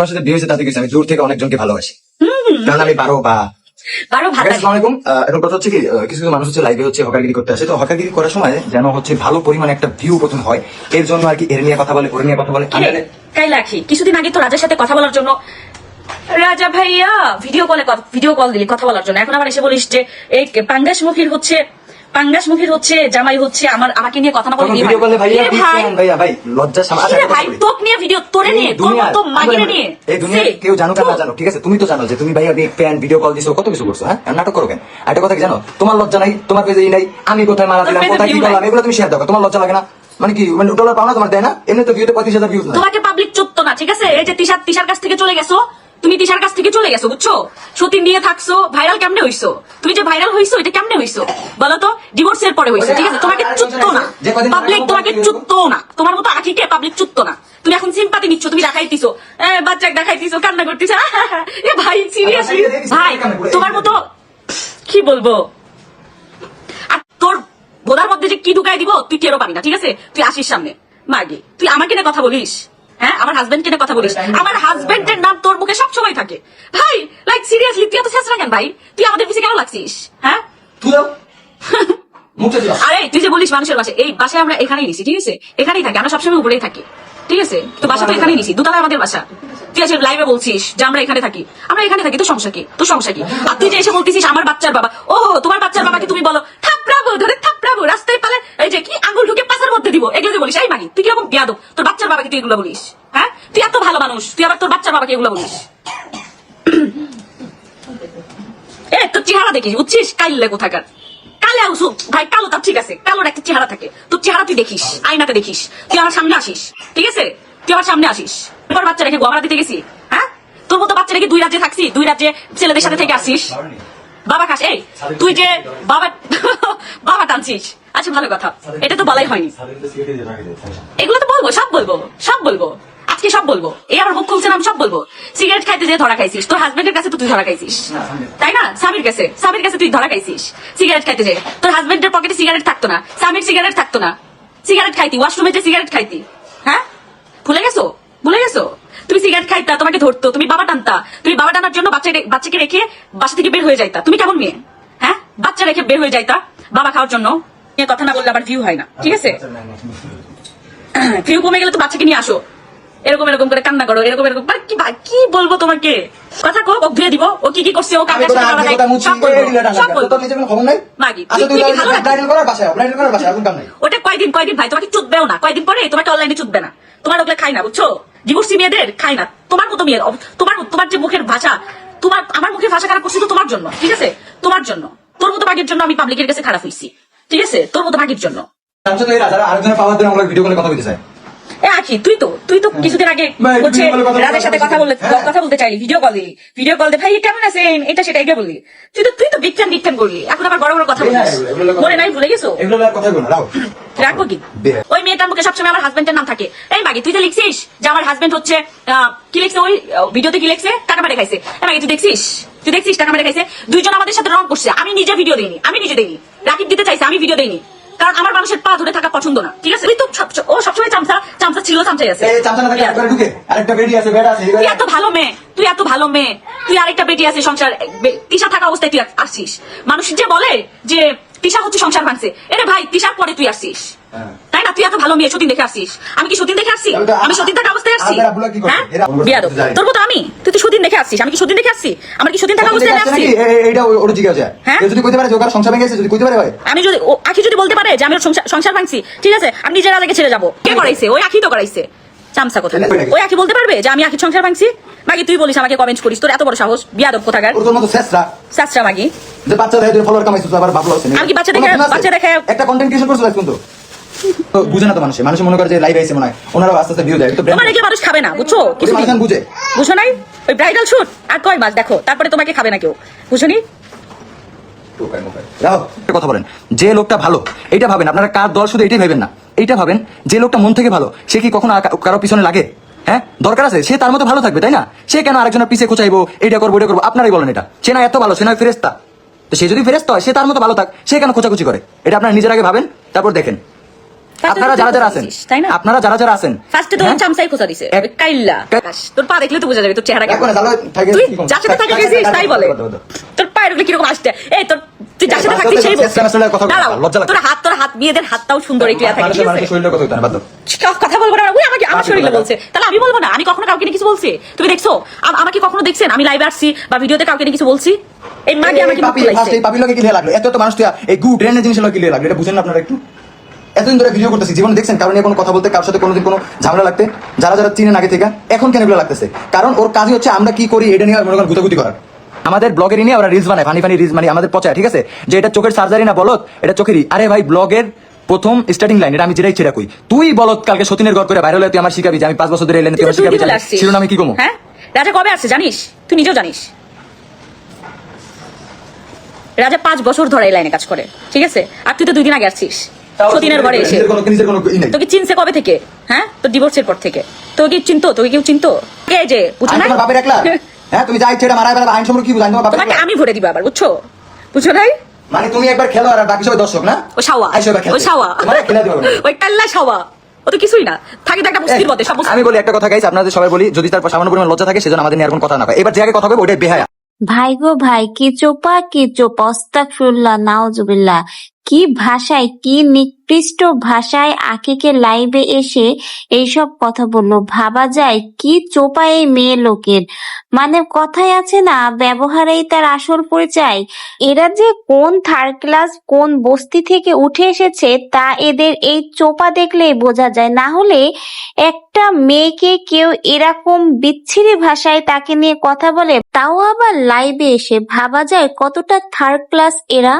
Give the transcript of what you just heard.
আমার সাথে বিয়ে হয়েছে তাতে কিছু আমি দূর থেকে অনেকজনকে ভালোবাসি। কারণ আমি বা বারো ভাতা আলাইকুম এখন কথা হচ্ছে কি কিছু কিছু মানুষ হচ্ছে লাইভে হচ্ছে হকারগিরি করতে আসে। তো হকারগিরি করার সময় যেন হচ্ছে ভালো পরিমাণে একটা ভিউ প্রথম হয়। এর জন্য আর কি এর নিয়ে কথা বলে ওর নিয়ে কথা বলে। লাখি কিছুদিন আগে তো রাজার সাথে কথা বলার জন্য রাজা ভাইয়া ভিডিও কলে ভিডিও কল দিলি কথা বলার জন্য। এখন আবার এসে বলিস যে এই পাঙ্গাস মুখীর হচ্ছে পাঙ্গাস মুখীর হচ্ছে জামাই হচ্ছে আমার আমাকে নিয়ে কথা না বলে ভিডিও। কলে big ভাই। ভাই লজ্জা সামা ভাই তোক নিয়ে ভিডিও তোরে নিয়ে তোর মতো মাগিরে নিয়ে। এই দুনিয়া কেউ আর না জানো ঠিক আছে? তুমি তো জানো যে তুমি ভাইয়া বিগ ফ্যান ভিডিও কল দিছো কত কিছু করছ হ্যাঁ? নাটক করো কেন? একটা কথা কি জানো? তোমার লজ্জা নাই তোমার পেজে নাই আমি কোথায় মারা দিলাম কোথায় কি করলাম এগুলো তুমি শেয়ার দাও তোমার লজ্জা লাগে না? মানে কি মানে ডলার পাও না তোমার দেয় না? এমনি তো ভিউতে পঁয়ত্রিশ হাজার ভিউজ তোমাকে পাবলিক চুত্তো না ঠিক আছে? এই যে তিশার তিশার কাছ থেকে চলে গেছো তুমি তিশার কাছ থেকে চলে গেছো বুঝছ? সতীন নিয়ে থাকছো ভাইরাল কেমনে হইছো? তুমি যে ভাইরাল হইছো এটা কেমনে হইছো? বলো তো ডিভোর্সের পরে হইছো ঠিক আছে? তোমাকে চুত্তো না। পাবলিক তোমাকে বলতে না। তোমার মতো আখিকে পাবলিক চুত্তো না। তুমি এখন সিম্পাতি নিচ্ছ তুমি দেখাইতিছো। এ, বাচ্চাকে দেখাইতিছো কান্না করতেছো। এ ভাই সিরিয়াসলি ভাই তোমার মতো কি বলব? আর তোর বোধার মধ্যে যে কি ঢুকাই দিব তুই টেরও পাবি না ঠিক আছে? তুই আসিস সামনে। মাগে তুই আমাকে না কথা বলিস? হ্যাঁ আমার হাজবেন্ড কে কথা বলিস। আমার হাজবেন্ডের নাম তোর মুখে সবসময় থাকে। ভাই লাইক সিরিয়াসলি তুই এত শেষ কেন ভাই? তুই আমাদের পিছিয়ে কেন লাগছিস? হ্যাঁ? তুই দাও। মুখটা দিও। আরে তুই যে বলিস মানুষের বাসায় এই বাসায় আমরা এখানেই নিছি ঠিক আছে? এখানেই থাকি আমরা সবসময় উপরেই থাকি ঠিক আছে? তো বাসা তো এখানেই নিছি দুতলায় আমাদের বাসা। তুই আছে লাইভে বলছিস যে আমরা এখানে থাকি। আমরা এখানে থাকি তো সমস্যা কি? তো সমস্যা কি? আর তুই যে এসে বলতেছিস আমার বাচ্চার বাবা ও তোমার বাচ্চার বাবাকে তুমি বলো থাপড়াবো, ধরে থাপড়াবো, রাস্তায় পালে, এই যে কি, আঙ্গুল ঢুকে পাশার মধ্যে দিব এগুলো বলিস, এই মাগি, তুই কীরকম বিয়াদব? তোর বাচ্চার বাবাকে তুই এগুলো বলিস হ্যাঁ? তুই এত ভালো মানুষ, তুই আবার তোর বাচ্চার বাবাকে এগুলো বলিস। এ, তোর চেহারা দেখিস, বুঝছিস? কোথাকার। কালে আউসু, ভাই, কালো তার ঠিক আছে, কালোর একটা চেহারা থাকে। তোর চেহারা তুই দেখিস, আয়নাতে দেখিস, তুই আমার সামনে আসিস, ঠিক আছে? তুই আমার সামনে আসিস। এবার বাচ্চা রেখে গোয়ামারা দিতে গেছি হ্যাঁ? তোর মতো বাচ্চা রেখে দুই রাজ্যে থাকছি, দুই রাজ্যে ছেলেদের সাথে থেকে আসিস। বাবা খাস, এই, তুই যে বাবা বাবা টানছিস আচ্ছা ভালো কথা। এটা তো বলাই হয়নি। এগুলো তো বলব, সব বলব সব বলব। আজকে সব বলব। আমার খুলছে সব বলব। সিগারেট খাইতে যে ধরা খাইছিস। তোর হাজবেন্ডের কাছে তো তুই ধরা খাইছিস। তাই না? কাছে। কাছে তুই ধরা খাইছিস। সিগারেট খাইতে যে তোর হাজবেন্ডের পকেটে সিগারেট থাকতো না। সিগারেট থাকতো না। সিগারেট খাইতি ওয়াশরুমে যে সিগারেট খাইতি। হ্যাঁ? ভুলে গেছো? ভুলে গেছো? তুমি সিগারেট খাইতা, তোমাকে ধরতো, তুমি বাবা টানতা। তুমি বাবা টানার জন্য বাচ্চা বাচ্চাকে রেখে বাসা থেকে বের হয়ে যাইতা। তুমি কেমন মেয়ে? হ্যাঁ? বাচ্চা রেখে বের হয়ে যাইতা। বাবা খাওয়ার জন্য। কথা না বললে আবার ভিউ হয় না। ঠিক আছে? ভিউ কমে গেলে তো বাচ্চাকে নিয়ে আসো। এরকম এরকম করে কান্না করো এরকম এরকম মানে কি কি বলব তোমাকে? কথা কো ও ধুয়ে দিব। ও কি কি করছে ও কাকে তোর কথা সব বলব নাই? মাগি, আচ্ছা রাখিস? ব্রাইডাল করার বাসায় ব্রাইডাল করার বাসায় এখন কাম নাই। ওটা কয়দিন কয়দিন ভাই তোমাকে চুদবেও না। কয়দিন পরে তোমাকে অনলাইনে চুদবে না। তোমার ওগুলো খাই না বুঝছ? ডিভোর্সি মেয়েদের খাই না। তোমার মতো মেয়ের তোমার তোমার যে মুখের ভাষা তোমার আমার মুখের ভাষা খারাপ করছি তো তোমার জন্য ঠিক আছে? তোমার জন্য। তোর মতো ভাগের জন্য আমি পাবলিকের কাছে খারাপ হইছি। ঠিক আছে? তোর মতো ভাগের জন্য আখি তুই তো তুই তো কিছুদিন আগে হচ্ছে কথা রাজের সাথে বলতে কথা বলতে হ্যাঁ। কথা বলতে চাইলি ভিডিও কল ভিডিও কল ভাই কেমন আছেন? এটা সেটা এগুলো বললি। তুই তো তুই তো বিজ্ঞান বিজ্ঞান করলি এখন আবার বড় বড় কথা মনে নাই? ভুলে গেছো? রাখব কি? ওই মেয়েটার মুখে সবসময় আমার হাজবেন্ডের নাম থাকে। এই মাগি তুই তো লিখছিস যে আমার হাজবেন্ড হচ্ছে কি লিখছে ওই ভিডিওতে কি লিখছে? কাটা মেরে খাইছে। মাগি তুই দেখছিস? তুই দেখছিস টাকা মেরে খাইছে দুইজন আমাদের সাথে রং করছে। আমি নিজে ভিডিও দেইনি। আমি নিজে দেইনি। রাকিব দিতে চাইছে আমি ভিডিও দেইনি। কারণ আমার মানুষের পা ধরে থাকা পছন্দ না। ঠিক আছে? তুই তো ও সবসময় চামচা চামচা ছিল চামচাই আছে। এই চামচা না থাকে একবারে ঢুকে। আরেকটা বেডি আছে বেড আছে তুই এত ভালো মেয়ে। তুই এত ভালো মেয়ে। তুই আরেকটা বেটি আছে সংসার তিশা থাকা অবস্থায় তুই আসছিস। মানুষ যে বলে যে তিশা হচ্ছে সংসার ভাঙছে এরে ভাই তিশার পরে তুই আসছিস। হ্যাঁ। তাই না? তুই এত ভালো মেয়ে সতীন দেখে আসছিস। আমি কি সতীন দেখে আসছি? আমি সতীন থাকা অবস্থায় আসছি? হ্যাঁ। তোর মতো আমি? তুই তো সতীন দেখে আসছিস? আমি কি সতীন দেখে আসছি? আমার কি সতীন থাকা অবস্থায় আসছি এইটা ওর জিজ্ঞাসা হ্যাঁ? যদি কইতে পারে যে ওকার সংসার ভেঙে গেছে যদি কইতে পারে হয়। আমি যদি আখি যদি বলতে পারে যে আমি সংসার- ভাঙছি ঠিক আছে? আমি নিজের আগে ছেড়ে যাব। কে করাইছে? ওই আখি তো করাইছে। চামচা কোথাকার ওই আখি। বলতে পারবে যে আমি আখি সংসার ভাঙছি? মাগি তুই বলিস আমাকে কমেন্ট করিস। তোর এত বড় সাহস। বিয়াদব কোথাকার? তোর মতো শেষরা। সাতটা মাগি। যে বাচ্চা দেখে তুই ফলোয়ার কামাইছিস আবার ভাবলো আমি কি বাচ্চা দেখে-? বাচ্চা দেখে- একটা কন্টেন্ট ক্রিয়েশন করছিস কিন্তু তো বুঝে না তো মানুষ। মানুষ মনে করে যে লাইভ আইছে মনে হয়। ওনারা আস্তে আস্তে ভিউ দেয়। তো তোমার মানুষ খাবে না বুঝছ? কিছু বুঝে। বুঝো নাই? ওই ব্রাইডাল শুট আর কয় মাস? দেখো তারপরে তোমাকে খাবে না কেউ। বুঝো নি? কথা বলেন। যে লোকটা ভালো এটা ভাবেন। আপনারা কার দল শুধু এটাই ভাবেন না। এইটা ভাবেন যে লোকটা মন থেকে ভালো সে কি কখনো কারও পিছনে লাগে? হ্যাঁ? দরকার আছে? সে তার মতো ভালো থাকবে তাই না? সে কেন আরেকজনের পিছে খোঁচাইবো এটা করব এটা করব? আপনারাই বলেন এটা। সে না এত ভালো সে না ফেরেস্তা তো সে যদি ফেরেস্তা হয় সে তার মতো ভালো থাক সে কেন খোঁচাখুচি করে? এটা আপনারা নিজের আগে ভাবেন তারপর দেখেন। আপনারা যারা যারা আছেন তাই না? আপনারা যারা যারা আছেন ফার্স্টে তো হ্যাঁ? চামচাই খোঁচা দিছে কাইল্লা তোর পা দেখলে তো বোঝা যাবে তোর চেহারা কেমন। তুই যার সাথে থাকে গেছিস তাই বলে। তোর পায়ের কীরকম আসছে এই তোর তুই যার সাথে থাকছিস সেই। তোর হাত তোর হাত মেয়েদের হাতটাও সুন্দর একটু থাকে কথা বলব না ওই আমাকে আমার শরীরে বলছে তাহলে আমি বলব না আমি কখনো কাউকে কিছু বলছি তুমি দেখছ আমাকে কখনো দেখছেন আমি লাইভে আসছি বা ভিডিওতে কাউকে কিছু বলছি এই মাগে আমাকে পাপি, কি লাগল? এত এত মানুষ তো এই গু ট্রেনের জিনিসের লগে কি লাগল? এটা বুঝেন না আপনারা একটু? এতদিন ধরে ভিডিও করতেছি জীবনে দেখছেন কারণ নিয়ে কোনো কথা বলতে কারোর সাথে কোনোদিন কোনো ঝামেলা লাগতে যারা যারা চিনেন আগে থেকে এখন কেন এগুলো লাগতেছে? কারণ ওর কাজই হচ্ছে আমরা কি করি এটা নিয়ে মনে করেন গুতাগুতি করার। আমাদের ব্লগের নিয়ে ওরা রিলস বানায় ফানি ফানি রিলস মানে আমাদের পচায় ঠিক আছে? যে এটা চোখের সার্জারি না বলত এটা চোখেরই। আরে ভাই ব্লগের প্রথম স্টার্টিং লাইন এটা আমি যেটাই ছেড়া কই। তুই বলত কালকে সতীনের ঘর করে ভাইরাল হয়ে তুই আমার শিখাবি যে আমি পাঁচ বছর ধরে এলেন তুই আমার শিখাবি আসছিস। শিরোনামে কি কমো হ্যাঁ? রাজা কবে আসছে জানিস? তুই নিজেও জানিস। রাজা পাঁচ বছর ধরে এই লাইনে কাজ করে ঠিক আছে? আর তুই তো দুই দিন আগে আসছিস। সতীনের ঘরে এসে। নিজের কোনো নিজের কোনো ই নাই। তোকে চিনছে কবে থেকে? হ্যাঁ? তোর ডিভোর্সের পর থেকে। তোকে কি চিনতো? তোকে কেউ চিনতো? কে যে? বুঝো আমি না বাপের একলা? হ্যাঁ তুমি যাই ছেড়ে মারা বেলা আইন সম্পর্কে কি বুঝাই? তোমার বাপের তোমাকে আমি ভরে দিব আবার বুঝছ? বুঝছ নাই? মানে তুমি একবার খেলো আর বাকি সবাই দর্শক না? ও শাওয়া। আইসো এবার খেলতে। ও শাওয়া। তোমারে খেলে দিবো ওই কাল্লা শাওয়া। ও তো কিছুই না। থাকে তো একটা বস্তির মধ্যে সব আমি বলি একটা কথা গাইছি আপনাদের সবাই বলি যদি তার সামান্য পরিমাণ লজ্জা থাকে সেজন্য আমাদের নিয়ে আর কোনো কথা না কয় এবার যে আগে কথা বলব ওইটাই বেহায়া। ভাই গো ভাই কি চোপা কি চোপ? অস্তাকফিরুল্লাহ নাউজুবিল্লাহ। কি ভাষায়, কি নিকৃষ্ট ভাষায় আকিকে লাইভে এসে এইসব কথা বলল? ভাবা যায়, কি চোপা এই মেয়ে লোকের? মানে কথায় আছে না, ব্যবহারেই তার আসল পরিচয়। এরা যে কোন থার্ড ক্লাস কোন বস্তি থেকে উঠে এসেছে, তা এদের এই চোপা দেখলেই বোঝা যায়। না হলে একটা মেয়েকে কেউ এরকম বিচ্ছিরি ভাষায় তাকে নিয়ে কথা বলে, তাও আবার লাইভে এসে। ভাবা যায় কতটা থার্ড ক্লাস এরা?